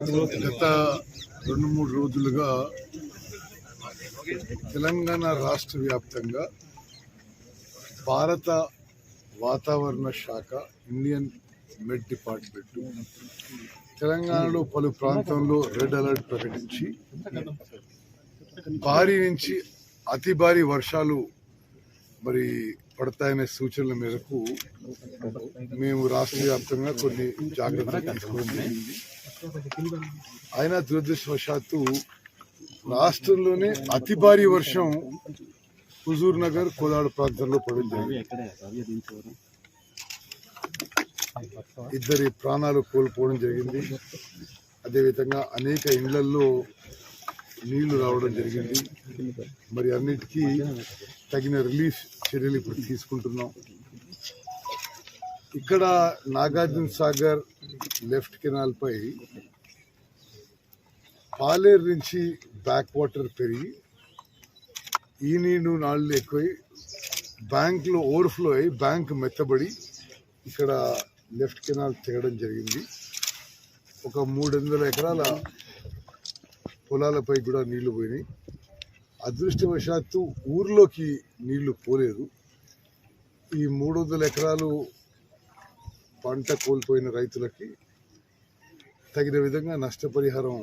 గత రెండు మూడు రోజులుగా తెలంగాణ రాష్ట్ర వ్యాప్తంగా భారత వాతావరణ శాఖ ఇండియన్ మెడ్ డిపార్ట్మెంట్ తెలంగాణలో పలు ప్రాంతంలో రెడ్ అలర్ట్ ప్రకటించి భారీ నుంచి అతి భారీ వర్షాలు మరి పడతాయనే సూచనల మేరకు మేము రాష్ట్ర వ్యాప్తంగా కొన్ని జాగ్రత్తలు తీసుకోవడం జరిగింది. అయినా దురదృష్టవశాత్తు రాష్ట్రంలోనే అతి భారీ వర్షం హుజూర్ నగర్ కోదాడు ప్రాంతంలో పడింది. ఇద్దరి ప్రాణాలు కోల్పోవడం జరిగింది. అదేవిధంగా అనేక ఇండ్లల్లో నీళ్ళు రావడం జరిగింది. మరి అన్నిటికీ తగిన రిలీఫ్ చర్యలు ఇప్పుడు తీసుకుంటున్నాం. ఇక్కడ నాగార్జున సాగర్ లెఫ్ట్ కెనాల్పై పాలేరు నుంచి బ్యాక్ వాటర్ పెరిగి ఈ నీళ్ళు నాళ్ళు ఎక్కువై బ్యాంక్లో ఓవర్ఫ్లో అయ్యి బ్యాంక్ మెత్తబడి ఇక్కడ లెఫ్ట్ కెనాల్ తెగడం జరిగింది. ఒక మూడు వందల ఎకరాల పొలాలపై కూడా నీళ్ళు పోయినాయి. అదృష్టవశాత్తు ఊర్లోకి నీళ్ళు పోలేదు. ఈ మూడు వందల ఎకరాలు పంట కోల్పోయిన రైతులకి తగిన విధంగా నష్టపరిహారం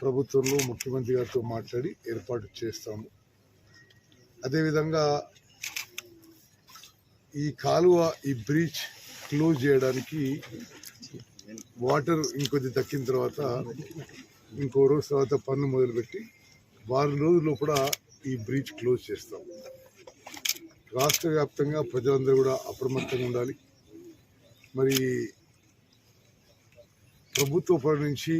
ప్రభుత్వంలో ముఖ్యమంత్రి గారితో మాట్లాడి ఏర్పాటు చేస్తాము. అదేవిధంగా ఈ కాలువ ఈ బ్రిడ్జ్ క్లోజ్ చేయడానికి వాటర్ ఇంకొద్ది దక్కిన తర్వాత ఇంకో రోజు తర్వాత పన్ను మొదలుపెట్టి వారం రోజుల్లో కూడా ఈ బ్రిడ్జ్ క్లోజ్ చేస్తాం రాష్ట్ర వ్యాప్తంగా ప్రజలందరూ కూడా అప్రమత్తంగా ఉండాలి. మరి ప్రభుత్వ పరి నుంచి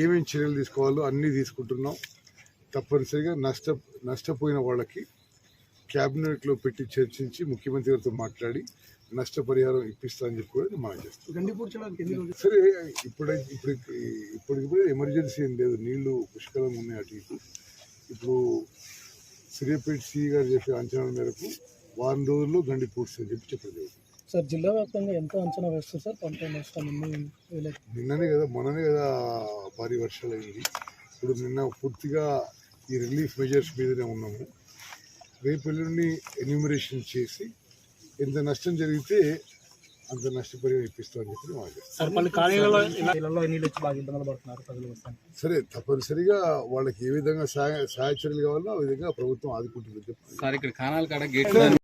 ఏమేమి చర్యలు తీసుకోవాలో అన్నీ తీసుకుంటున్నాం. తప్పనిసరిగా నష్ట నష్టపోయిన వాళ్ళకి క్యాబినెట్లో పెట్టి చర్చించి ముఖ్యమంత్రి గారితో మాట్లాడి నష్టపరిహారం ఇప్పిస్తా అని చెప్పి కూడా ఎన్ని రోజులు? సరే ఇప్పుడే ఇప్పుడు ఇప్పుడు ఎమర్జెన్సీ ఏం లేదు. నీళ్ళు పుష్కలంగా ఉన్నాయి అటు ఇటు. ఇప్పుడు సిరిపేట సిఈ గారు చెప్పే అంచనాల మేరకు వారం రోజుల్లో గండి పూడ్చి అని చెప్పి చెప్పలేదు. సార్ జిల్లా వ్యాప్తంగా ఎంత అంచనా వేస్తారు సార్? పంట నష్టం నిన్ననే కదా మొన్ననే కదా భారీ వర్షాలు అయింది ఇప్పుడు నిన్న పూర్తిగా ఈ రిలీఫ్ మెజర్స్ మీదనే ఉన్నాము. రేపు ఎల్లుండి ఎన్యూమరేషన్ చేసి ఎంత నష్టం జరిగితే అంత నష్టపరిహారం ఇప్పిస్తామని చెప్పి సార్ తప్పనిసరిగా వాళ్ళకి ఏ విధంగా సహాయ సహాయ చర్యలు కావాలో ఆ విధంగా ప్రభుత్వం ఆదుకుంటుంది సార్ ఇక్కడ కానాల కాడ గేట్